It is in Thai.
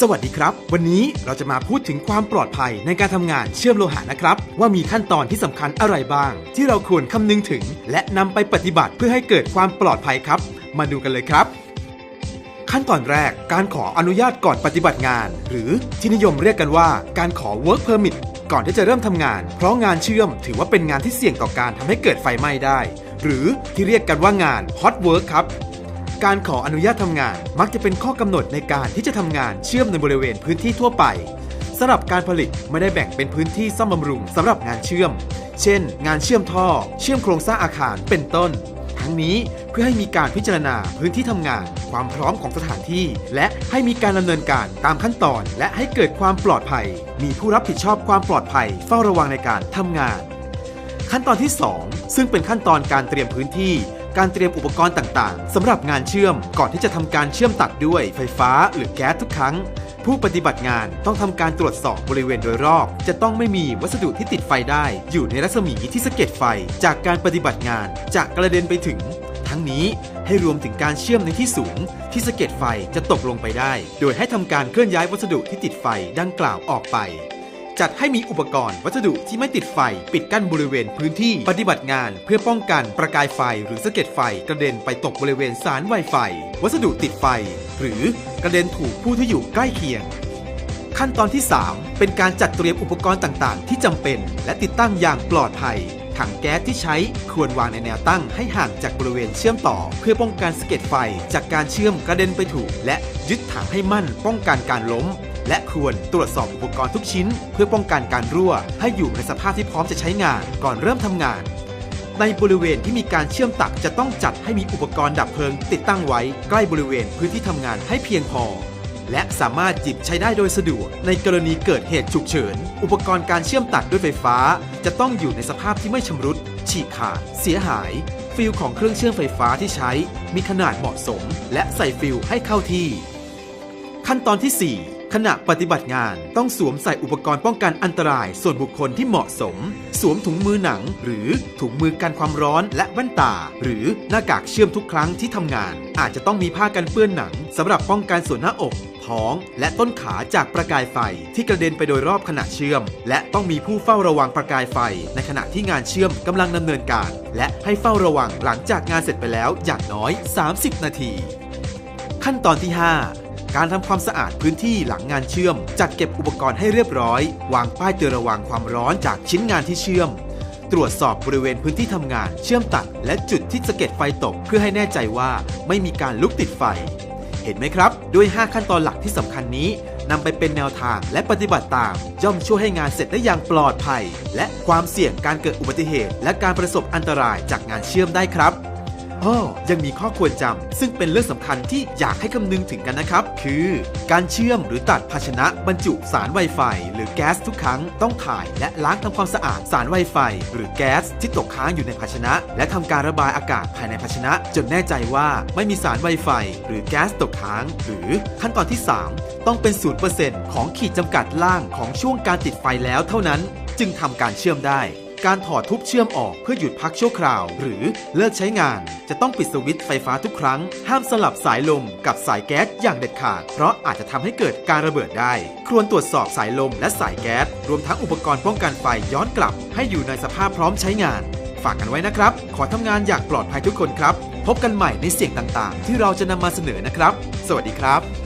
สวัสดีครับ วันนี้เราจะมาพูดถึงความปลอดภัยในการทำงานเชื่อมโลหะนะครับ ว่ามีขั้นตอนที่สำคัญอะไรบ้าง ที่เราควรคำนึงถึง และนำไปปฏิบัติเพื่อให้เกิดความปลอดภัยครับ มาดูกันเลยครับ ขั้นตอนแรกการขออนุญาตก่อนปฏิบัติงาน หรือที่นิยมเรียกกันว่า การขอ work permit ก่อนที่จะเริ่มทำงาน เพราะงานเชื่อมถือว่าเป็นงานที่เสี่ยงต่อการทำให้เกิดไฟไหม้ได้ หรือที่เรียกกันว่างาน hot work ครับ การขออนุญาตทำงานมักจะเป็นข้อกำหนดในการที่จะทำงานเชื่อมในบริเวณพื้นที่ทั่วไปสำหรับการผลิตไม่ได้แบ่งเป็นพื้นที่ซ่อมบำรุงสำหรับงานเชื่อม เช่น งานเชื่อมท่อ เชื่อมโครงสร้างอาคารเป็นต้น ทั้งนี้ พื่อให้มีการพิจารณาพื้นที่ทำงาน ความพร้อมของสถานที่ และให้มีการดำเนินการตามขั้นตอน และให้เกิดความปลอดภัย มีผู้รับผิดชอบความปลอดภัย เฝ้าระวังในการทำงาน ขั้นตอนที่ 2 ซึ่งเป็นขั้นตอนการเตรียมพื้นที่การเตรียมอุปกรณ์ต่าง ๆ สำหรับงานเชื่อมก่อนที่จะทำการเชื่อมตัดด้วยไฟฟ้าหรือแก๊สทุกครั้ง ผู้ปฏิบัติงานต้องทำการตรวจสอบบริเวณโดยรอบ จะต้องไม่มีวัสดุที่ติดไฟได้ อยู่ในรัศมีที่สะเก็ดไฟ จากการปฏิบัติงานจะกระเด็นไปถึง ทั้งนี้ ให้รวมถึงการเชื่อมในที่สูง ที่สะเก็ดไฟจะตกลงไปได้ โดยให้ทำการเคลื่อนย้ายวัสดุที่ติดไฟดังกล่าวออกไป จัดให้มีอุปกรณ์วัสดุที่ไม่ติดไฟ ปิดกั้นบริเวณพื้นที่ปฏิบัติงาน เพื่อป้องกันประกายไฟหรือสะเก็ดไฟกระเด็นไปตกบริเวณสารไวไฟ วัสดุติดไฟ หรือกระเด็นถูกผู้ที่อยู่ใกล้เคียงขั้นตอนที่ 3 เป็นการจัดเตรียมอุปกรณ์ต่าง ๆ ที่จำเป็น และติดตั้งอย่างปลอดภัย ถังแก๊สที่ใช้ควรวางในแนวตั้งให้ห่างจากบริเวณเชื่อมต่อ เพื่อป้องกันสะเก็ดไฟจากการเชื่อมกระเด็นไปถูก และยึดถังให้มั่นป้องกันการล้ม และควรตรวจสอบอุปกรณ์ทุกชิ้น เพื่อป้องกันการรั่ว ให้อยู่ในสภาพที่พร้อมจะใช้งานก่อนเริ่มทำงานในบริเวณที่มีการเชื่อมตัดจะต้องจัดให้มีอุปกรณ์ดับเพลิง ติดตั้งไว้ใกล้บริเวณพื้นที่ทำงานให้เพียงพอ และสามารถจิบใช้ได้โดยสะดวก ในกรณีเกิดเหตุฉุกเฉิน อุปกรณ์การเชื่อมตัดด้วยไฟฟ้า จะต้องอยู่ในสภาพที่ไม่ชำรุด ฉีกขาด เสียหาย ฟิลของเครื่องเชื่อมไฟฟ้าที่ใช้ มีขนาดเหมาะสม และใส่ฟิลให้เข้าที่ ขั้นตอนที่ 4 ขณะปฏิบัติงานต้องสวมใส่อุปกรณ์ป้องกันอันตราย ส่วนบุคคลที่เหมาะสม สวมถุงมือหนัง หรือถุงมือกันความร้อนและแว่นตา หรือหน้ากากเชื่อมทุกครั้งที่ทำงาน อาจจะต้องมีผ้ากันเปื้อนหนังสำหรับป้องกันส่วนหน้าอกท้องและต้นขาจากประกายไฟที่กระเด็นไปโดยรอบขณะเชื่อม และต้องมีผู้เฝ้าระวังประกายไฟ ในขณะที่งานเชื่อมกำลังดำเนินการ และให้เฝ้าระวังหลังจากงานเสร็จไปแล้วอย่างน้อย 30 นาที ขั้นตอนที่ 5 การทำความสะอาดพื้นที่หลังงานเชื่อม จัดเก็บอุปกรณ์ให้เรียบร้อย วางป้ายเตือนระวังความร้อนจากชิ้นงานที่เชื่อม ตรวจสอบบริเวณพื้นที่ทำงาน เชื่อมตัด และจุดที่สะเก็ดไฟตกเพื่อให้แน่ใจว่าไม่มีการลุกติดไฟ เห็นไหมครับ ด้วย 5 ขั้นตอนหลักที่สำคัญนี้นำไปเป็นแนวทางและปฏิบัติตาม ย่อมช่วยให้งานเสร็จได้อย่างปลอดภัย และความเสี่ยงการเกิดอุบัติเหตุ และการประสบอันตรายจากงานเชื่อมได้ครับ อ้อยังมีข้อควรจำซึ่งเป็นเรื่องสำคัญที่อยากให้คำนึงถึงกันนะครับ คือ การเชื่อมหรือตัดภาชนะบรรจุสาร Wi-Fi หรือแก๊สทุกครั้งต้องถ่ายและล้างทำความสะอาดสาร Wi-Fi หรือแก๊สที่ตกค้างอยู่ในภาชนะ และทำการระบายอากาศภายในภาชนะ จนแน่ใจว่าไม่มีสาร Wi-Fi หรือแก๊สตกค้าง หรือขั้นตอนที่ 3 ต้องเป็น 0%ของขีดจำกัดล่างของช่วงการติดไฟแล้วเท่านั้น จึงทำการเชื่อมได้ การถอดทุบเชื่อมออกเพื่อหยุดพักชั่วคราว หรือเลิกใช้งาน จะต้องปิดสวิตช์ไฟฟ้าทุกครั้ง ห้ามสลับสายลมกับสายแก๊สอย่างเด็ดขาด เพราะอาจจะทำให้เกิดการระเบิดได้ ควรตรวจสอบสายลมและสายแก๊ส รวมทั้งอุปกรณ์ป้องกันไฟย้อนกลับ ให้อยู่ในสภาพพร้อมใช้งาน ฝากกันไว้นะครับ ขอทำงานอย่างปลอดภัยทุกคนครับ พบกันใหม่ในเสียงต่างๆ ที่เราจะนำมาเสนอนะครับ สวัสดีครับ